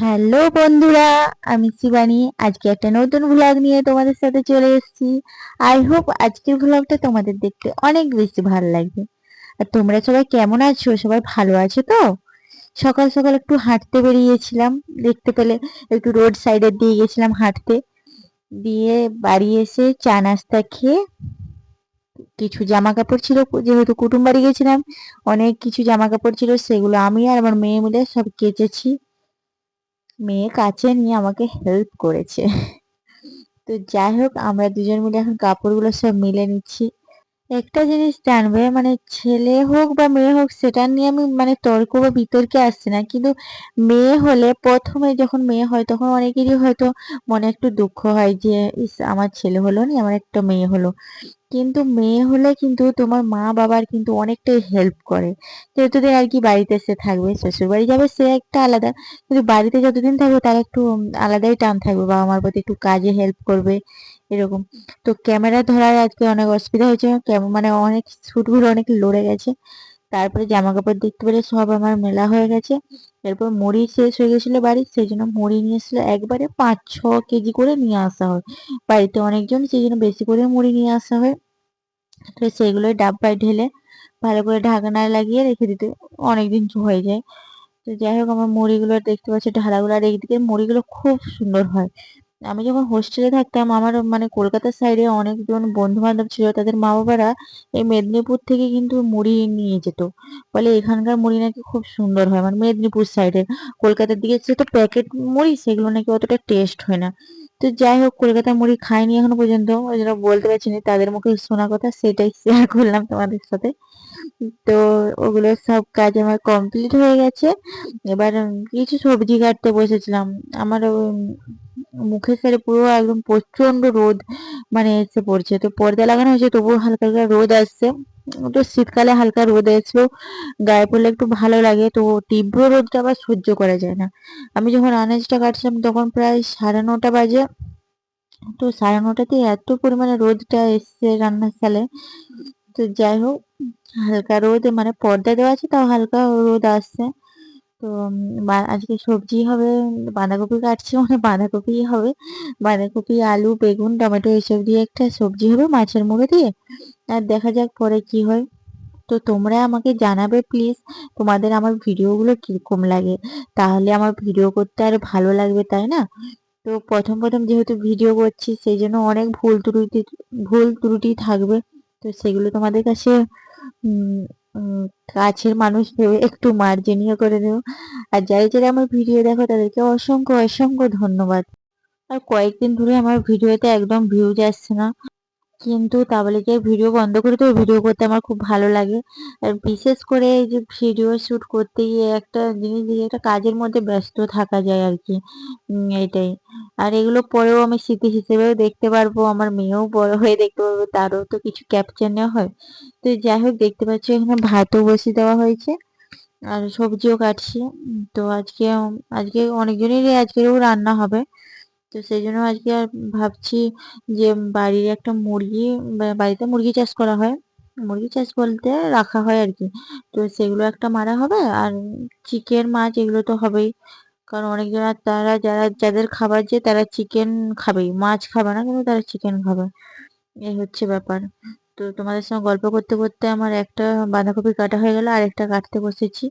Hello বন্ধুরা, আমি শিবানী। আজকে একটা নতুন ভ্লগ নিয়ে তোমাদের সাথে চলে এসেছি। আই হোপ আজকের ভ্লগটা তোমাদের দেখতে অনেক বেশি ভালো লাগবে। আর তোমরা সবাই কেমন আছো? সবাই ভালো আছো তো? সকাল সকাল একটু হাঁটতে বেরিয়েছিলাম। দেখতে পেলে একটু রোড সাইডের দিয়ে গেছিলাম হাঁটতে। দিয়ে বাড়ি এসে চা নাস্তা খেয়ে কিছু জামা কাপড় ছিল, যেহেতু কুটুম বাড়ি গেছিলাম, অনেক কিছু জামা কাপড় ছিল, সেগুলো আমি আর আমার মেয়ে মিলে সব কেচেছি। মেয়ে কাছে নিয়ে আমাকে হেল্প করেছে। তো যাই হোক, আমরা দুজন মিলে এখন কাপড়গুলো সব মিলে নিচ্ছি। একটা জিনিস জানবে মানে ছেলে হোক বা মেয়ে হোক, সেটা নিয়ে আমি মানে তর্ক বা বিতর্কে আসছি না। কিন্তু মেয়ে হলে প্রথমে যখন মেয়ে হয়, তখন অনেকেরই হয়তো মনে একটু দুঃখ হয় যে, ইস, আমার ছেলে হলো নি, আমার একটা মেয়ে হলো। কিন্তু মেয়ে হলে কিন্তু তোমার মা বাবার কিন্তু অনেকটাই হেল্প করে। যতদিন আর কি বাড়িতে সে থাকবে শ্বশুর বাড়ি যাবে, সে একটা আলাদা। কিন্তু বাড়িতে যতদিন থাকবে, তার একটু আলাদাই টান থাকবে বাবা মার প্রতি একটু কাজে হেল্প করবে। এরকম। তো ক্যামেরা ধরার আজকে অনেক অসুবিধা হয়েছে। মানে অনেক শুটগুলো অনেক লড়ে গেছে। তারপরে জামা কাপড় দেখতে পেলে সব আমার মেলা হয়ে গেছে। এরপর মুড়ি শেষ হয়ে গেছিল বাড়ি, সেই জন্য মুড়ি নিয়ে এসেছিল। একবারে পাঁচ ছ কেজি করে নিয়ে আসা হয়। বাড়িতে অনেকজন, সেই জন্য বেশি করে মুড়ি নিয়ে আসা হয়। তো সেগুলোই ডাব্বায় ঢেলে ভালো করে ঢাকনা লাগিয়ে রেখে দিতে অনেকদিন হয়ে যায়। তো যাই হোক, আমার মুড়িগুলো দেখতে পাচ্ছি, ঢালাগুলো আর এইদিকে মুড়িগুলো খুব সুন্দর হয়। আমি যখন হোস্টেলে থাকতাম, আমার মানে কলকাতার সাইডে অনেকজন বন্ধু বান্ধব ছিল, তাদের মা বাবারা এই মেদিনীপুর থেকে কিন্তু মুড়ি নিয়ে যেত। বলে এখানকার মুড়ি নাকি খুব সুন্দর হয় মানে মেদিনীপুর সাইডের কলকাতার দিকে তো প্যাকেট মুড়ি, সেগুলো নাকি অতটা টেস্ট হয় না। তো যাই হোক, কলকাতার মুড়ি খাইনি এখনও পর্যন্ত। ওই জন্য বলতে পারছি না, তাদের মুখে শোনা কথা সেটাই শেয়ার করলাম তোমাদের সাথে। তো ওগুলো সব কাজ আমার কমপ্লিট হয়ে গেছে। এবার কিছু সবজি কাটতে বসেছিলাম। আমার মুখের সাইডে পুরো একদম প্রচণ্ড রোদ মানে এসে পড়ছে। তো পর্দা লাগানো হয়েছে, তবুও হালকা হালকা রোদ আসছে। তো শীতকালে হালকা রোদ আসলেও গায়ে পড়লে একটু ভালো লাগে। তো তীব্র রোদটা আবার সহ্য করা যায় না। আমি যখন আনাজটা কাটছিলাম তখন প্রায় সাড়ে নটা বাজে। তো সাড়ে নটাতে এত পরিমাণে রোদটা এসছে রান্নার সালে তো যাই হোক, হালকা রোদ মানে পর্দা দেওয়া আছে, তাও হালকা রোদ আসছে। তো আজকে সবজি হবে, বাঁধাকপি কাটছি মানে বাঁধাকপি হবে, বাঁধাকপি, আলু, বেগুন, টমেটো এসব দিয়ে একটা সবজি হবে মাছের মুড়ো দিয়ে। আর দেখা যাক পরে কি হয়। তো তোমরা আমাকে জানাবে প্লিজ তোমাদের আমার ভিডিওগুলো কীরকম লাগে। তাহলে আমার ভিডিও করতে আর ভালো লাগবে, তাই না? তো প্রথম প্রথম যেহেতু ভিডিও করছি, সেই জন্য অনেক ভুল ত্রুটি ভুল ত্রুটি থাকবে। তো সেগুলো তোমাদের কাছে কাছের মানুষ ভেবে একটু মার্জিনীয় করে দেবো। আর যাই যারা আমার ভিডিও দেখো, তাদেরকে অসংখ্য অসংখ্য ধন্যবাদ। আর কয়েকদিন ধরে আমার ভিডিওতে একদম ভিউজ আসছে না। কিন্তু তা বলে যে ভিডিও বন্ধ করে তো ভিডিও করতে আমার খুব ভালো লাগে। আর বিশেষ করে এই যে ভিডিও শ্যুট করতে গিয়ে একটা জিনিস দিয়ে একটা কাজের মধ্যে ব্যস্ত থাকা যায় আর কি। এটাই। আর এগুলো পরেও আমি স্মৃতি হিসেবেও দেখতে পারব, আমার মেয়েও বড় হয়ে দেখতে পারব, তারও তো কিছু ক্যাপচার নেওয়া হয়। তো যাই হোক, দেখতে পাচ্ছি এখানে ভাতও বসিয়ে দেওয়া হয়েছে আর সবজিও কাটছি। তো আজকে আজকে অনেকজনেরই আজকেও রান্না হবে। তো সেই জন্য আজকে আর ভাবছি যে বাড়ির একটা মুরগি বাড়িতে মুরগি চাষ করা হয়। মুরগি চাষ বলতে রাখা হয় আর কি। তো সেগুলো একটা মারা হবে আর চিকেন মাছ এগুলো তো হবেই। কারণ অনেকজন তারা যারা, যাদের খাবার যে তারা চিকেন খাবেই। মাছ খাবে না, কিন্তু তারা চিকেন খাবে। এই হচ্ছে ব্যাপার। তো তোমাদের সঙ্গে গল্প করতে করতে আমার একটা বাঁধাকপি কাটা হয়ে গেল আর একটা কাটতে বসেছি।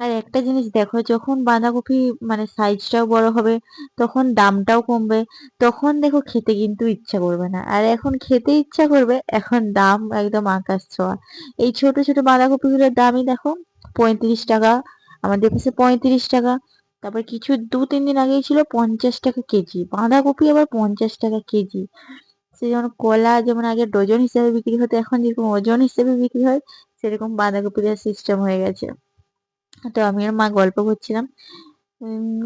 আর একটা জিনিস দেখো, যখন বাঁধাকপি মানে সাইজটাও বড় হবে, তখন দামটাও কমবে, তখন দেখো খেতে কিন্তু ইচ্ছা করবে না। আর এখন খেতে ইচ্ছা করবে, এখন দাম একদম আকাশ ছোঁয়া। এই ছোট ছোট বাঁধাকপিগুলোর দামই দেখো পঁয়ত্রিশ টাকা, আমাদের কাছে পঁয়ত্রিশ টাকা। তারপর কিছু দু, তিন দিন আগেই ছিল পঞ্চাশ টাকা কেজি, বাঁধাকপি আবার পঞ্চাশ টাকা কেজি। সে যেমন কলা যেমন আগে ডজন হিসেবে বিক্রি হতো, এখন যেরকম ওজন হিসেবে বিক্রি হয়, সেরকম বাঁধাকপির সিস্টেম হয়ে গেছে। তো আমি আর মা গল্প করছিলাম।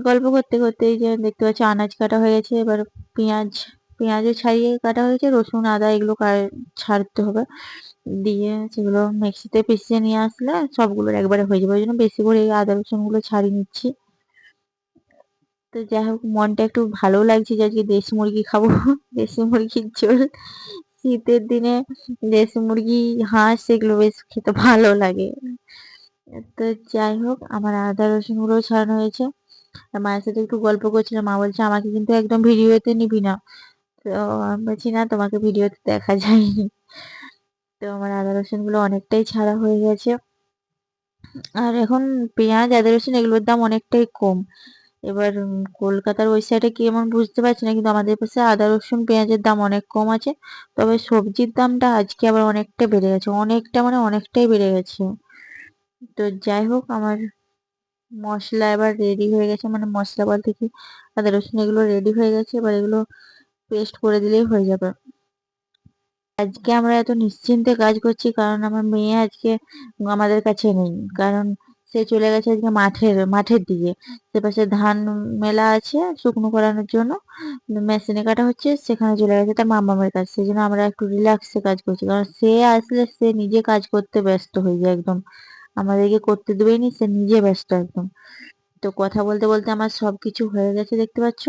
গল্প করতে করতে এই যে দেখতে পাচ্ছি আনাজ কাটা হয়ে গেছে, এবার পেঁয়াজ, পেঁয়াজও ছাড়িয়ে কাটা হয়েছে, রসুন, আদা এগুলো ছাড়তে হবে। দিয়ে সেগুলো মিক্সিতে পিষিয়ে নিয়ে আসলে সবগুলোর একবারে হয়ে যাবে। ওই জন্য বেশি করে এই আদা রসুনগুলো ছাড়িয়ে নিচ্ছি। তো যাই হোক, মনটা একটু ভালো লাগছে যে আজকে দেশি মুরগি খাব। দেশি মুরগির ঝোল। শীতের দিনে দেশি মুরগি, হাঁস এগুলো বেশ খেতে ভালো লাগে। তো যাই হোক, আমার আদা রসুনগুলো ছাড়ানো হয়েছে। মায়ের সাথে একটু গল্প করছিলাম, মা বলছে, আমাকে কিন্তু একদম ভিডিওতে নিবি না। তো আমি বলছি, না, তোমাকে ভিডিওতে দেখা যায়নি। তো আমার আদা রসুনগুলো অনেকটাই ছাড়া হয়ে গেছে। আর এখন পেঁয়াজ, আদা রসুন, এগুলোর দাম অনেকটাই কম। এবার কলকাতার ওই সাইডে কি এমন বুঝতে পারছি না, কিন্তু আমাদের পাশে আদা রসুন, পেঁয়াজের দাম অনেক কম আছে। তবে সবজির দামটা আজকে আবার অনেকটা বেড়ে গেছে, অনেকটা মানে অনেকটাই বেড়ে গেছে। তো যাই হোক, আমার মশলা এবার রেডি হয়ে গেছে। মানে মশলা বলতে কি, আদা, রসুন এগুলো রেডি হয়ে গেছে। এবার এগুলো পেস্ট করে দিলেই হয়ে যাবে। আজকে আমরা এত নিশ্চিন্তে কাজ করছি, কারণ আমার মেয়ে আজকে আমাদের কাছে নেই। কারণ সে চলে গেছে আজকে মাঠের মাঠের দিকে। সেপাশে ধান মেলা আছে, শুকনো করানোর জন্য। মেশিনে কাটা হচ্ছে, সেখানে চলে গেছে তার মামামের কাছে। সেই জন্য আমরা একটু রিল্যাক্সে কাজ করছি। কারণ সে আসলে সে নিজে কাজ করতে ব্যস্ত হয়ে যায় একদম। আমাদেরকে করতে দেবেই নি, সে নিজে ব্যস্ত একদম। তো কথা বলতে বলতে আমার সব কিছু হয়ে গেছে, দেখতে পাচ্ছ?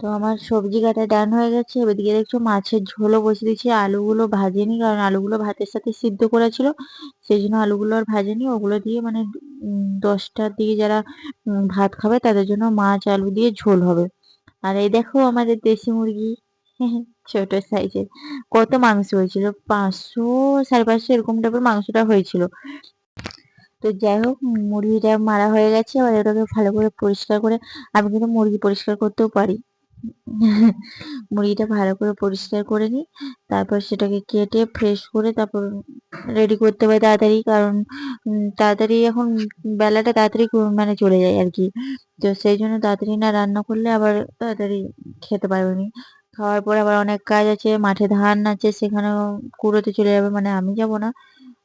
তো আমার সবজি কাটা ডান হয়ে গেছে, এদিকে দেখছ মাছের ঝোলও বসিয়ে দিয়েছি, আলুগুলো ভাজেনি, কারণ আলুগুলো ভাতের সাথে সিদ্ধ করেছিল সেই জন্য আলুগুলো আর ভাজেনি, ওগুলো দিয়ে মানে দশটার দিকে যারা ভাত খাবে তাদের জন্য মাছ, আলু দিয়ে ঝোল হবে। আর এই দেখো আমাদের দেশি মুরগি। ছোট সাইজের কত মাংস হয়েছিল? পাঁচশো, সাড়ে পাঁচশো এরকম টাইপের মাংসটা হয়েছিল। তো যাই হোক, মুরগিটা মারা হয়ে গেছে। এবার ওটাকে ভালো করে পরিষ্কার করে, আমি কিন্তু মুরগি পরিষ্কার করতেও পারি। মুরগিটা ভালো করে পরিষ্কার করে নিই। তারপর সেটাকে কেটে ফ্রেশ করে তারপর রেডি করতে হবে তাড়াতাড়ি। কারণ তাড়াতাড়ি এখন বেলাটা তাড়াতাড়ি মানে চলে যায় আর কি। তো সেই জন্য তাড়াতাড়ি না রান্না করলে আবার তাড়াতাড়ি খেতে পারবে খাওয়ার পরে আবার অনেক কাজ আছে, মাঠে ধান আছে, সেখানেও কুড়োতে চলে যাবে মানে আমি যাব না।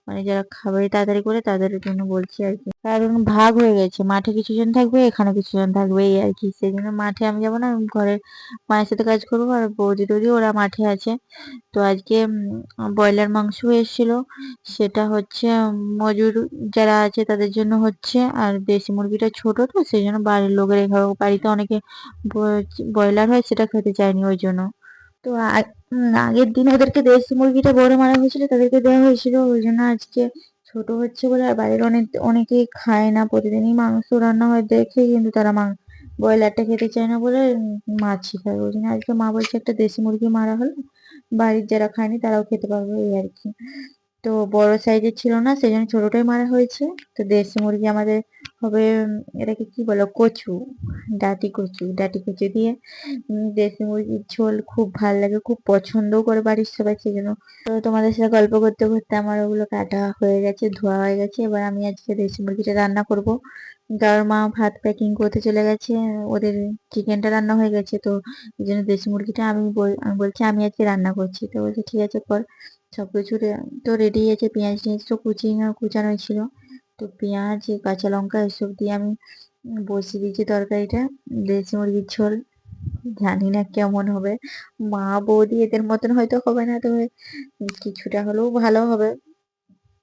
মানে যারা খাবে তাড়াতাড়ি করে তাদের জন্য বলছি আর কি। কারণ ভাগ হয়ে গেছে, মাঠে কিছু জন থাকবে এখানে কিছু জন থাকবে, এই আর কি। সেই জন্য মাঠে আমি যাব না ঘরের মায়ের সাথে কাজ করব আর বৌদি টৌদি ওরা মাঠে আছে। তো আজকে ব্রয়লার মাংস এসেছিল, সেটা হচ্ছে মজুর যারা আছে তাদের জন্য হচ্ছে, আর দেশি মুরগিটা ছোট তো সেই জন্য বাড়ির লোকের বাড়িতে অনেকে ব্রয়লার হয়, সেটা খেতে চায়নি ওই জন্য। তো আগের দিন ওদেরকে দেশি মুরগিটা বড় মারা হয়েছিল, তাদেরকে দেওয়া হয়েছিল। ওই জন্য আজকে ছোট হচ্ছে বলে, আর বাড়ির অনেক, অনেকেই খায় না। প্রতিদিনই মাংস রান্না হয় দেখে, কিন্তু তারা মাংস ব্রয়লারটা খেতে চায় না বলে মাছই খায়। ওই জন্য আজকে মা বলছে একটা দেশি মুরগি মারা হলো। বাড়ির যারা খায়নি, তারাও খেতে পারবে এই আর কি। তো বড় সাইজের ছিল না, সেই জন্য ছোটটাই মারা হয়েছে। তো দেশি মুরগি আমাদের হবে, এটাকে কি বলো, কচু, ডাটি কচু। ডাটি কচু দিয়ে দেশি মুরগির ঝোল খুব ভালো লাগে, খুব পছন্দও করে বাড়ির সবাই সেই জন্য তো তোমাদের সাথে গল্প করতে করতে আমার ওগুলো কাটা হয়ে গেছে, ধোয়া হয়ে গেছে। এবার আমি আজকে দেশি মুরগিটা রান্না করব। কারণ মা ভাত প্যাকিং করতে চলে গেছে, ওদের চিকেনটা রান্না হয়ে গেছে, তো এই জন্য দেশি মুরগিটা আমি বল- আমি বলছি আমি আজকে রান্না করছি। তো বলছে, ঠিক আছে, কর, সবকিছু রে- তো রেডি আছে, পেঁয়াজ টিয়াজ তো কুচিনো কুচানোই ছিল। তো পেঁয়াজ কাঁচা লঙ্কা এসব দিয়ে আমি বসিয়ে দিয়েছি তরকারিটা। দেশি মুরগির ঝোল। জানি না কেমন হবে। মা, বৌদি এদের মতন হয়তো হবে না, তবে কিছুটা হলেও ভালো হবে।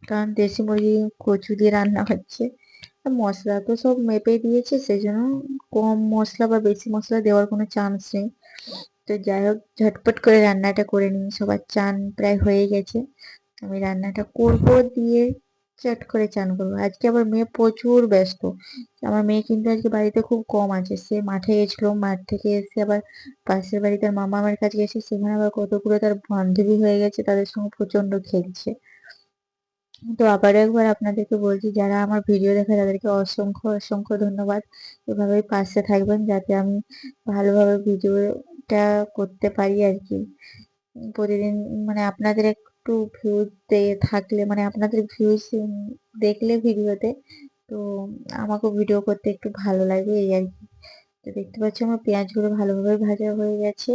কারণ দেশি মুরগি কচু দিয়ে রান্না হচ্ছে। মশলা তো সব মেপে দিয়েছে সেই জন্য কম মশলা বা বেশি মশলা দেওয়ার কোনো চান্স নেই। তো যাই হোক, ঝটপট করে রান্নাটা করে নিই। সবার চান প্রায় হয়ে গেছে। আমি রান্নাটা করব দিয়ে চট করে চান করব। আজকে আবার মেয়ে প্রচুর ব্যস্ত। আমার মেয়ে কিন্তু আজকে বাড়িতে খুব কম আছে। সে মাঠে গেছিল, মাঠ থেকে এসে আবার পাশের বাড়ি তার মামা আমার কাছে গেছে সেখানে আবার কতগুলো তার বান্ধবী হয়ে গেছে, তাদের সঙ্গে প্রচণ্ড খেলছে। তো আবার একবার আপনাদেরকে বলছি, যারা আমার ভিডিও দেখে তাদেরকে অসংখ্য অসংখ্য ধন্যবাদ। এভাবেই পাশে থাকবেন যাতে আমি ভালোভাবে ভিডিওটা করতে পারি আর কি। প্রতিদিন মানে আপনাদের একটু ভিউজ থাকলে মানে আপনাদের ভিউজ দেখলে ভিডিওতে তো আমাকেও ভিডিও করতে একটু ভালো লাগে এই আর কি। তো দেখতে পাচ্ছি আমার পেঁয়াজগুলো ভালোভাবে ভাজা হয়ে গেছে।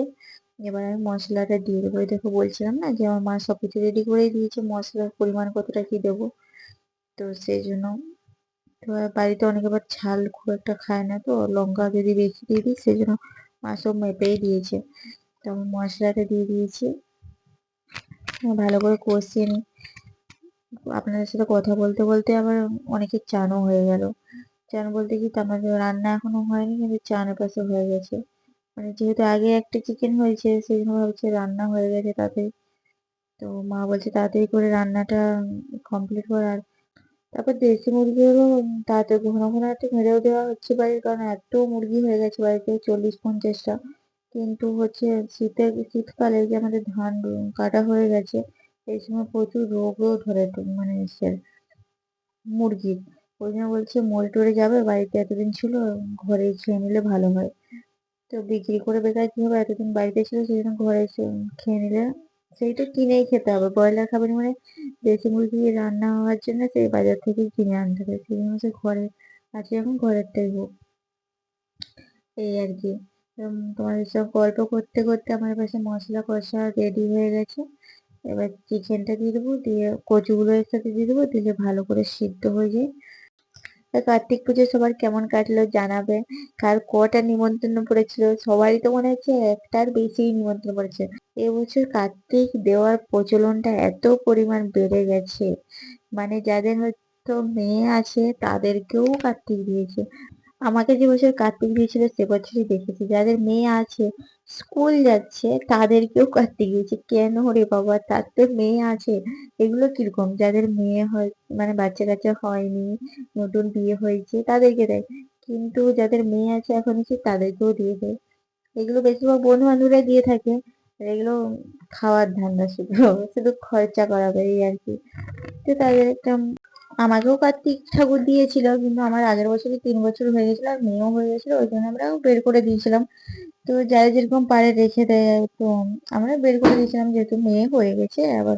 এবার আমি মশলাটা দিয়ে দেবো। দেখো বলছিলাম না যে আমার মা সব কিছু রেডি করেই দিয়েছে, মশলার পরিমাণ কতটা কি দেবো? তো সেই জন্য, তো বাড়িতে অনেকে আবার ঝাল খুব একটা খায় না, তো লঙ্কা যদি বেশি দিয়ে দিই, সেই জন্য মা সব মেপেই দিয়েছে। তো আমি মশলাটা দিয়ে দিয়েছি। ভালো করে নিই আপনাদের সাথে কথা বলতে বলতে আবার অনেকের চানও হয়ে গেল। চান বলতে কি আমাদের রান্না এখনও হয়নি, কিন্তু চানের পাশে হয়ে গেছে। মানে যেহেতু আগে একটা চিকেন হয়েছে সেই জন্য ভাবছে রান্না হয়ে গেছে তাতে। তো মা বলছে তাড়াতাড়ি করে রান্নাটা কমপ্লিট কর আর তারপর দেশি মুরগিগুলো তাড়াতাড়ি ঘন ঘন একটু মেরেও দেওয়া হচ্ছে বাড়ির, কারণ এত মুরগি হয়ে গেছে বাড়িতে, চল্লিশ পঞ্চাশটা। কিন্তু হচ্ছে শীতের শীতকালে যে আমাদের ধান কাটা হয়ে গেছে, এই সময় প্রচুর রোগও ধরে মানে সে মুরগির ওই জন্য বলছে মরে টরে যাবে, বাড়িতে এতদিন ছিল, ঘরে খেয়ে নিলে ভালো হয়। তো বিক্রি করে বেকার কি হবে? এতদিন বাড়িতে ছিল, সেই জন্য ঘরে এসে খেয়ে নিলে সেইটা কিনেই খেতে হবে। ব্রয়লার খাবেন মানে দেশি মুরগি রান্না হওয়ার জন্য সেই বাজার থেকেই কিনে আনতে হবে। সেই জন্য ঘরে আছে এখন ঘরেরটাই হোক। এই আর কি। তোমাদের সব গল্প করতে করতে আমার পাশে মশলা কষা রেডি হয়ে গেছে। এবার চিকেনটা দিয়ে দেবো, দিয়ে কচুগুলো এর সাথে দিয়ে দেবো, দিলে ভালো করে সিদ্ধ হয়ে যায়। কার্তিক পুজো সবার কেমন কাটলো জানাবে। কার কটা নিমন্ত্রণ পড়েছিল? সবারই তো মনে হচ্ছে একটার বেশি নিমন্ত্রণ পড়েছে। এবছর কার্তিক দেওয়ার প্রচলনটা এত পরিমাণ বেড়ে গেছে। মানে যাদের হয়তো মেয়ে আছে, তাদেরকেও কার্তিক দিয়েছে। আমাকে যে বছর কার্তিক দিয়েছিল সে বছরই দেখেছি। যাদের মেয়ে আছে, স্কুল যাচ্ছে, তাদেরকেও কার্তিক দিয়েছে। কেন রে বাবা? তার তো মেয়ে আছে। এগুলো কীরকম? যাদের মেয়ে হয় মানে বাচ্চা কাচ্চা হয়নি, নতুন বিয়ে হয়েছে, তাদেরকে দেয় কিন্তু যাদের মেয়ে আছে এখন এসে তাদেরকেও দিয়ে দেয় এগুলো বেশিরভাগ বন্ধু বান্ধবরা দিয়ে থাকে। এগুলো খাওয়ার ধান্দা শুধু শুধু খরচা করাবে এই আর কি। তো তাদের একটা আমাকেও কার্তিক ঠাকুর দিয়েছিল, কিন্তু আমার আগের বছরই তিন বছর হয়ে গেছিল আর মেয়েও হয়ে গেছিল, ওই জন্য আমরাও বের করে দিয়েছিলাম। তো যারা যেরকম পারে রেখে দেয়, তো আমরা বের করে দিয়েছিলাম যেহেতু মেয়ে হয়ে গেছে, আবার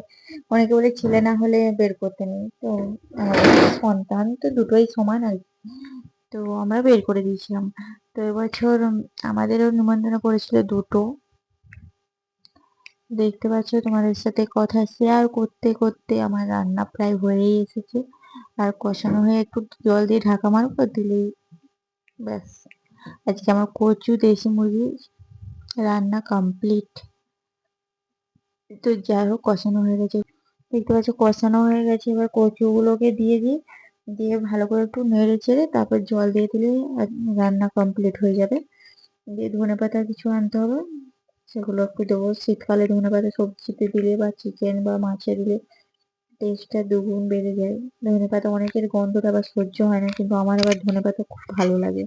অনেকে বলে ছেলে না হলে বের করতে নেই, তো সন্তান তো দুটোই সমান আর তো আমরা বের করে দিয়েছিলাম। তো এবছর আমাদেরও নিমন্ত্রণ করেছিল দুটো। দেখতে পাচ্ছ তোমাদের সাথে কথা শেয়ার করতে করতে আমার রান্না প্রায় হয়েই এসেছে। আর কষানো হয়ে একটু জল দিয়ে ঢাকা মারবো, দিলেই ব্যাস। আজকে আমার কচু দেশি মুরগি রান্না কমপ্লিট তো যাই হোক, কষানো হয়ে গেছে। দেখতে পাচ্ছ, কষানো হয়ে গেছে। এবার কচুগুলোকে দিয়ে দিই। দিয়ে ভালো করে একটু নেড়ে চেড়ে তারপর জল দিয়ে দিলে রান্না কমপ্লিট হয়ে যাবে। দিয়ে ধনে পাতা কিছু আনতে হবে। সেগুলো একটু দেবো। শীতকালে ধনে পাতা সবজিতে দিলে বা চিকেন বা মাছে দিলে টেস্টটা দুগুণ বেড়ে যায়। ধনে পাতা অনেকের গন্ধটা আবার সহ্য হয় না, কিন্তু আমার আবার ধনে পাতা খুব ভালো লাগে।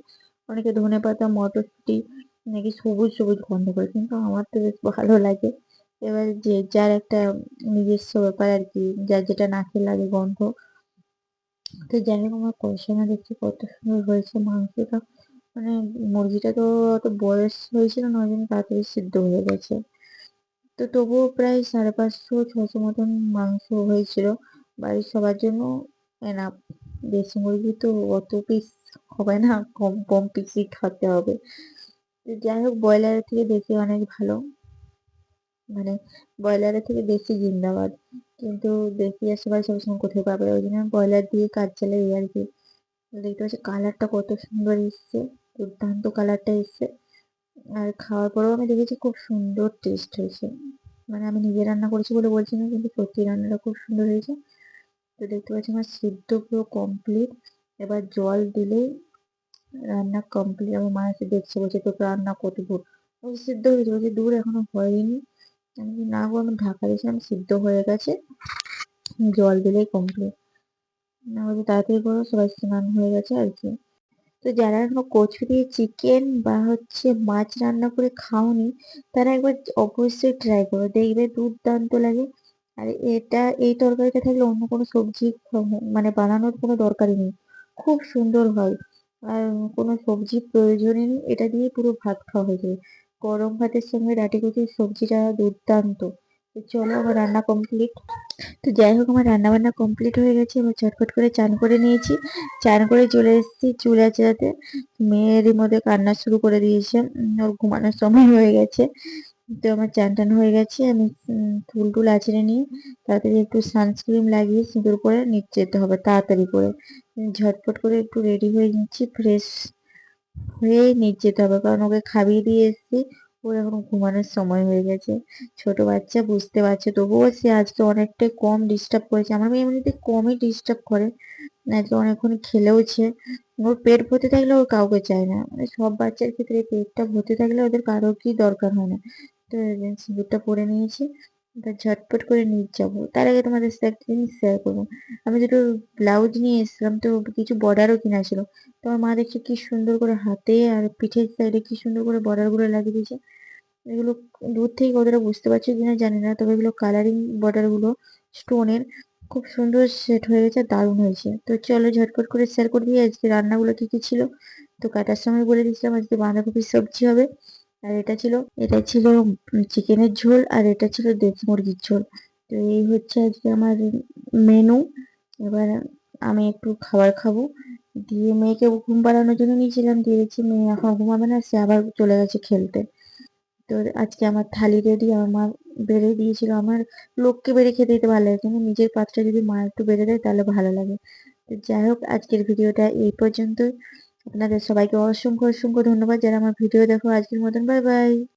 অনেকে ধনে পাতা, মটরশুঁটি নাকি সবুজ সবুজ গন্ধ করে, কিন্তু আমার তো বেশ ভালো লাগে। এবার যে যার একটা নিজস্ব ব্যাপার আর কি, যার যেটা নাকে লাগে গন্ধ। তো যাই হোক, আমার কষানো দেখছি কত সুন্দর হয়েছে, মাংসটা মানে মুরগিটা তো অত বয়স হয়েছিল না ওই জন্য তাড়াতাড়ি সিদ্ধ হয়ে গেছে। তো তবুও প্রায় সাড়ে পাঁচশো ছশো মতন মাংস হয়েছিল। বাড়ির সবার জন্য এনাফ দেশি মুরগি তো অত পিস হবে না, কম কম পিসই খাতে হবে। যাই হোক, ব্রয়লারের থেকে দেশি অনেক ভালো। মানে ব্রয়লারের থেকে দেশি জিন্দাবাদ। কিন্তু দেশি আর সবাই সবসময় কোথায় পাবে? ওই জন্য ব্রয়লার দিয়ে কাজ চালাই আর কি। দেখতে পাচ্ছি, কালারটা কত সুন্দর এসছে। দুর্দান্ত কালারটা এসছে। আর খাওয়ার পরেও আমি দেখেছি খুব সুন্দর টেস্ট হয়েছে। মানে আমি নিজে রান্না করেছি বলে বলছি না, কিন্তু সত্যি রান্নাটা খুব সুন্দর হয়েছে। তো দেখতে পাচ্ছি আমার সিদ্ধ পুরো কমপ্লিট এবার জল দিলেই রান্না কমপ্লিট আমার মা এসে দেখছে, বলছে, তোকে রান্না বলছি সিদ্ধ হয়েছে, বলছে, দূর, এখনও হয়নি। আমি না গো, আমি ঢাকা দিয়েছিলাম, সিদ্ধ হয়ে গেছে। জল দিলেই কমপ্লিট না বলছে, তাড়াতাড়ি করো, সবাই স্নান হয়ে গেছে আর কি। তো যারা এখনও কচু দিয়ে চিকেন বা হচ্ছে মাছ রান্না করে খাওনি, তারা একবার অবশ্যই ট্রাই করো। দেখবে দুর্দান্ত লাগে। আর এটা, এই তরকারিটা থাকলে অন্য কোনো সবজি মানে বানানোর কোনো দরকারই নেই। খুব সুন্দর হয়। আর কোনো সবজির প্রয়োজনই নেই। এটা দিয়ে পুরো ভাত খাওয়া হয়ে যাবে। গরম ভাতের সঙ্গে ডাঁটি কচুর সবজিটা দুর্দান্ত। চলো আমার রান্না কমপ্লিট তো যাই হোক আমার রান্না বান্না কমপ্লিট হয়ে গেছে। এবার চটপট করে চান করে নিয়েছি। চান করে চলে এসেছি চুল আঁচড়াতে মেয়েরই মধ্যে কান্না শুরু করে দিয়েছে। ওর ঘুমানোর সময় হয়ে গেছে। তো আমার চান টান হয়ে গেছে। আমি চুল টুল আঁচড়ে নিয়ে তাড়াতাড়ি একটু সানস্ক্রিন লাগিয়ে সিঁদুর করে নিচে যেতে হবে তাড়াতাড়ি করে। ঝটপট করে একটু রেডি হয়ে নিচ্ছি। ফ্রেশ হয়ে নিচে যেতে হবে। কারণ ওকে খাইয়ে দিয়ে এসেছি। ওর এখন ঘুমানোর সময় হয়ে গেছে। ছোট বাচ্চা বুঝতে পারছে, তবুও সে আজকে অনেকটাই কম ডিস্টার্ব করেছে। আমার মেয়ে এমনিতে কমই ডিস্টার্ব করে। আজকে অনেকক্ষণ খেলেওছে। ওর পেট ভর্তি থাকলে ওর কাউকে চায় না। মানে সব বাচ্চার ক্ষেত্রে পেটটা ভর্তি থাকলে ওদের কারও কি দরকার হয় না। তো সিঁদুরটা পরে নিয়েছি। তা ঝটপট করে নিয়ে যাব। তার আগে তোমাদের সাথে একটা জিনিস শেয়ার করব। আমি দুটো ব্লাউজ নিয়ে এসেছিলাম, তো কিছু বর্ডারও কিনা ছিল। তো আমার মা দেখছে কি সুন্দর করে হাতে আর পিঠের সাইডে কি সুন্দর করে বর্ডারগুলো লাগিয়ে দিয়েছে। এগুলো দূর থেকে কতটা বুঝতে পারছ কিনা জানি না, তবে এগুলো কালারিং বর্ডারগুলো স্টোনের খুব সুন্দর সেট হয়ে গেছে, দারুণ হয়েছে। তো চলো ঝটপট করে শেয়ার করে দিই আজকে রান্নাগুলো কি কি ছিল? তো কাটার সময় বলে দিয়েছিলাম, আজকে বাঁধাকপির সবজি হবে। আর এটা ছিল এটা ছিল চিকেনের ঝোল, আর এটা ছিল দেশি মুরগির ঝোল। তো এই হচ্ছে আজকে আমার মেনু এবার আমি একটু খাবার খাব। দিয়ে মেয়েকে ঘুম পাড়ানোর জন্য নিয়েছিলাম, দিয়ে দেখছি মেয়ে এখন ঘুমাবে না, সে আবার চলে গেছে খেলতে। তো আজকে আমার থালি রেডি আমার মা বেড়ে দিয়েছিল। আমার লোককে বেড়ে খেতে দিতে ভালো লাগে কিন্তু নিজের পাত্রে যদি মা একটু বেড়ে দেয়, তাহলে ভালো লাগে। তো যাই হোক, আজকের ভিডিওটা এই পর্যন্ত আপনাদের সবাইকে অসংখ্য অসংখ্য ধন্যবাদ। যারা আমার ভিডিও দেখো, আজকের মতন বাই বাই